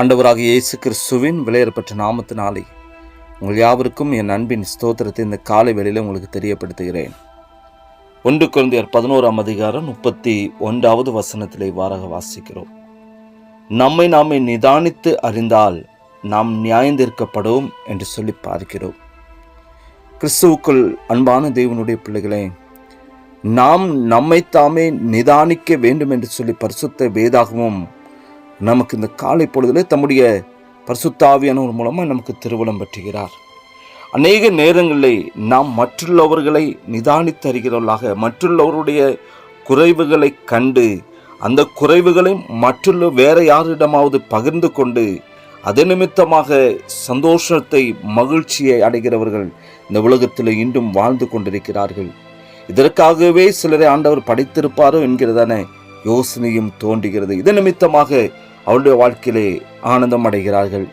ஆண்டவராக இயேசு கிறிஸ்துவின் விலையேறப்பட்ட நாமத்தினாலே உங்கள் யாவருக்கும் என் அன்பின் ஸ்தோத்திரத்தை இந்த காலை வேளையில் உங்களுக்கு தெரியப்படுத்துகிறேன். ஒன்று குழந்தையர் பதினோராம் அதிகாரம் முப்பத்தி ஒன்றாவது வசனத்திலே வாராக வாசிக்கிறோம். நம்மை நாமே நிதானித்து அறிந்தால் நாம் நியாயந்திருக்கப்படும் என்று சொல்லி பார்க்கிறோம். கிறிஸ்துவுக்குள் அன்பான தேவனுடைய பிள்ளைகளே நாம் நம்மைத்தாமே நிதானிக்க வேண்டும் என்று சொல்லி பரிசுத்த வேதாகமும் நமக்கு இந்த காலை பொழுதிலே தம்முடைய பரிசுத்தாவியானவர் மூலமாக நமக்கு திருவிழம் பற்றுகிறார். அநேக நேரங்களில் நாம் மற்றுள்ளவர்களை நிதானித்து அறிகிறவர்களாக மற்றுள்ளவருடைய குறைவுகளை கண்டு அந்த குறைவுகளை மற்றுள்ள வேற யாரிடமாவது பகிர்ந்து கொண்டு அது நிமித்தமாக சந்தோஷத்தை மகிழ்ச்சியை அடைகிறவர்கள் இந்த உலகத்தில் இன்றும் வாழ்ந்து கொண்டிருக்கிறார்கள். இதற்காகவே சிலரை ஆண்டவர் படைத்திருப்பாரோ என்கிறதான யோசனையும் தோன்றுகிறது. இது நிமித்தமாக அவருடைய வாழ்க்கையிலே ஆனந்தம் அடைகிறார்கள்.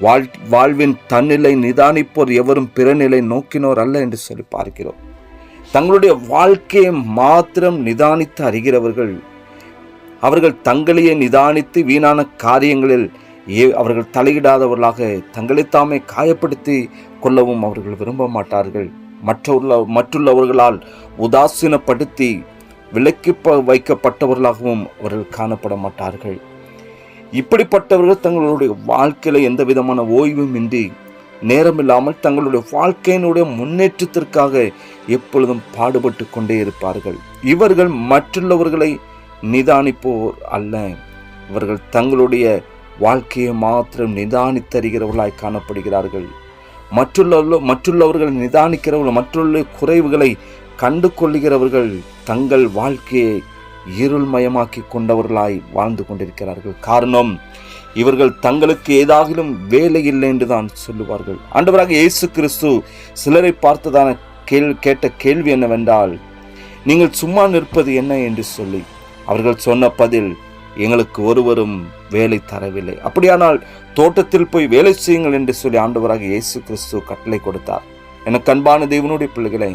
வாழ் வாழ்வின் தன்னிலை நிதானிப்போர் எவரும் பிறநிலை நோக்கினோர் அல்ல என்று சொல்லி பார்க்கிறோம். தங்களுடைய வாழ்க்கையை மாத்திரம் நிதானித்து அறிகிறவர்கள் அவர்கள் தங்களையே நிதானித்து வீணான காரியங்களில் ஏ அவர்கள் தலையிடாதவர்களாக தங்களைத்தாமே காயப்படுத்தி கொள்ளவும் அவர்கள் விரும்ப மாட்டார்கள். மற்றுள்ள மற்றுள்ளவர்களால் உதாசீனப்படுத்தி விலக்கி ப- வைக்கப்பட்டவர்களாகவும் அவர்கள் காணப்பட மாட்டார்கள். இப்படிப்பட்டவர்கள் தங்களுடைய வாழ்க்கையில் எந்த விதமான ஓய்வும் இன்றி நேரமில்லாமல் தங்களுடைய வாழ்க்கையினுடைய முன்னேற்றத்திற்காக எப்பொழுதும் பாடுபட்டு கொண்டே இருப்பார்கள். இவர்கள் மற்றுள்ளவர்களை நிதானிப்போர் அல்ல. இவர்கள் தங்களுடைய வாழ்க்கையை மாத்திரம் நிதானித்தருகிறவர்களாய் காணப்படுகிறார்கள். மற்றுள்ள மற்றுள்ளவர்கள் நிதானிக்கிறவர்கள் மற்றுள்ள குறைவுகளை கண்டு கொள்ளுகிறவர்கள் தங்கள் வாழ்க்கையை இருள்மயமாக்கி கொண்டவர்களாய் வாழ்ந்து கொண்டிருக்கிறார்கள். காரணம் இவர்கள் தங்களுக்கு ஏதாகிலும் வேலை இல்லை என்று தான் சொல்லுவார்கள். ஆண்டவராக இயேசு கிறிஸ்து சிலரை பார்த்ததான கேள் கேட்ட கேள்வி என்னவென்றால் நீங்கள் சும்மா நிற்பது என்ன? என்று சொல்லி அவர்கள் சொன்ன பதில் எங்களுக்கு ஒருவரும் வேலை தரவில்லை. அப்படியானால் தோட்டத்தில் போய் வேலை செய்யுங்கள் என்று சொல்லி ஆண்டவராக இயேசு கிறிஸ்து கட்டளை கொடுத்தார். எனக்கு அன்பான தேவனுடைய பிள்ளைகளை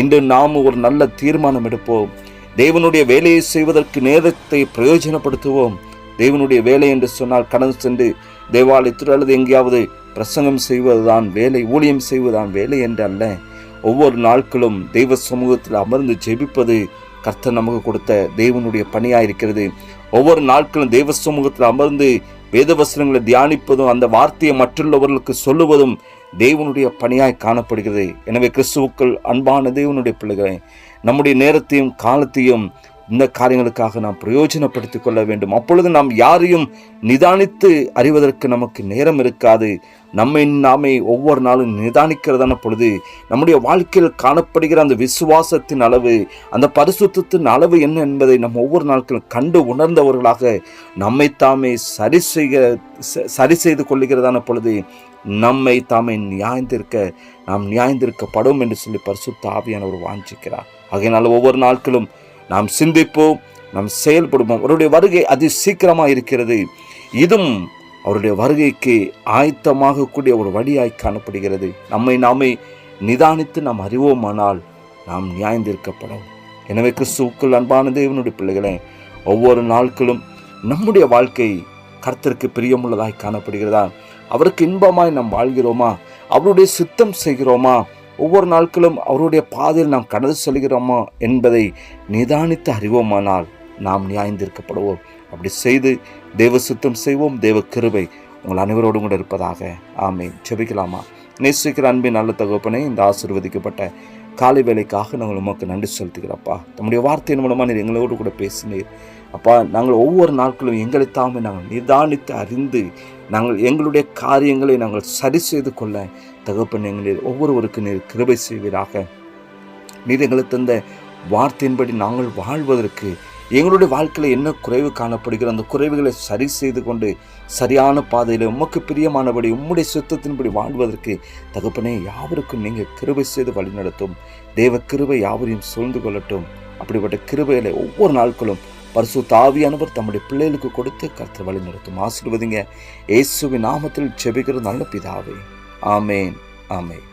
இன்று நாம் ஒரு நல்ல தீர்மானம் எடுப்போம். தேவனுடைய வேலையை செய்வதற்கு நேரத்தை பிரயோஜனப்படுத்துவோம். தேவனுடைய வேலை என்று சொன்னால் கடந்து சென்று தேவாலயத்தில் அல்லது எங்கேயாவது பிரசங்கம் செய்வதுதான் வேலை ஊழியம் செய்வதுதான் வேலை என்று அல்ல. ஒவ்வொரு நாட்களும் தெய்வ சமூகத்தில் அமர்ந்து ஜெபிப்பது கர்த்தர் நமக்கு கொடுத்த தேவனுடைய பணியாக இருக்கிறது. ஒவ்வொரு நாட்களும் தெய்வ சமூகத்தில் அமர்ந்து வேத வசனங்களை தியானிப்பதும் அந்த வார்த்தையை மற்றுள்ளவர்களுக்கு சொல்லுவதும் தேவனுடைய பணியாய் காணப்படுகிறது. எனவே கிறிஸ்துவுக்கள் அன்பான தேவனுடைய பிள்ளைகளை நம்முடைய நேரத்தையும் காலத்தையும் இந்த காரியங்களுக்காக நாம் பிரயோஜனப்படுத்திக் கொள்ள வேண்டும். அப்பொழுது நாம் யாரையும் நிதானித்து அறிவதற்கு நமக்கு நேரம் இருக்காது. நம்மை நாமே ஒவ்வொரு நாளும் நிதானிக்கிறதான பொழுது நம்முடைய வாழ்க்கையில் காணப்படுகிற அந்த விசுவாசத்தின் அளவு அந்த பரிசுத்தின் அளவு என்ன என்பதை நம்ம ஒவ்வொரு நாட்களும் கண்டு உணர்ந்தவர்களாக நம்மை தாமே சரி செய்ய சரி செய்து கொள்ளுகிறதான பொழுது நம்மை தாமே நியாய்ந்திருக்க நாம் நியாய்ந்திருக்கப்படும் என்று சொல்லி பரிசுத்த ஆவியானவர் வாஞ்சிக்கிறார். ஆகையினால் ஒவ்வொரு நாட்களும் நாம் சிந்திப்போம் நாம் செயல்படுவோம். அவருடைய வருகை அதி சீக்கிரமாக இருக்கிறது. இதுவும் அவருடைய வருகைக்கு ஆயத்தமாக கூடிய ஒரு வழியாய் காணப்படுகிறது. நம்மை நாமே நிதானித்து நாம் அறிவோமானால் நாம் நியாயந்திருக்கப்படும். எனவே கிறிஸ்துவுக்குள் அன்பான தேவனுடைய பிள்ளைகளே ஒவ்வொரு நாட்களும் நம்முடைய வாழ்க்கை கர்த்தருக்கு பிரியமுள்ளதாய் காணப்படுகிறதா? அவருக்கு இன்பமாய் நாம் வாழ்கிறோமா? அவருடைய சித்தம் செய்கிறோமா? ஒவ்வொரு நாட்களும் அவருடைய பாதையில் நாம் கடந்து செல்கிறோமா என்பதை நிதானித்து அறிவோமானால் நாம் நியாயந்திருக்கப்படுவோம். அப்படி செய்து தேவ சுத்தம் செய்வோம் தேவ கிருபை உங்கள் அனைவரோடும் கூட இருப்பதாக. ஆமே ஜெபிக்கலாமா? நேசிக்கிற அன்பின் நல்ல தகப்பனே இந்த ஆசீர்வதிக்கப்பட்ட காலை வேலைக்காக நாங்கள் உமக்கு நன்றி செலுத்துகிறப்பா தம்முடைய வார்த்தையின் மூலமாக நீர் எங்களோடு கூட பேசினீர். அப்பா நாங்கள் ஒவ்வொரு நாட்களும் எங்களை தாமே நாங்கள் நிதானித்து அறிந்து நாங்கள் எங்களுடைய காரியங்களை நாங்கள் சரி செய்து கொள்ள தகப்பன் எங்களில் ஒவ்வொருவருக்கு நீர் கிருபை செய்வீராக. நீர் எங்களுக்கு தந்த வார்த்தையின்படி நாங்கள் வாழ்வதற்கு எங்களுடைய வாழ்க்கையில் என்ன குறைவு காணப்படுகிற அந்த குறைவுகளை சரி செய்து கொண்டு சரியான பாதையில் உமக்கு பிரியமானபடி உம்முடைய சுத்தத்தின்படி வாழ்வதற்கு தகப்பனே யாவருக்கும் நீங்கள் கிருபை செய்து வழிநடத்தும். தேவ கிருபை யாவரையும் சூழ்ந்து கொள்ளட்டும். அப்படிப்பட்ட கிருபைகளை ஒவ்வொரு நாட்களும் பரிசு தாவியானவர் தம்முடைய பிள்ளைகளுக்கு கொடுத்து கருத்து வழி நடத்தும் இயேசுவின் நாமத்தில் செபிக்கிற நல்ல பிதாவே. ஆமேன். ஆமேன்.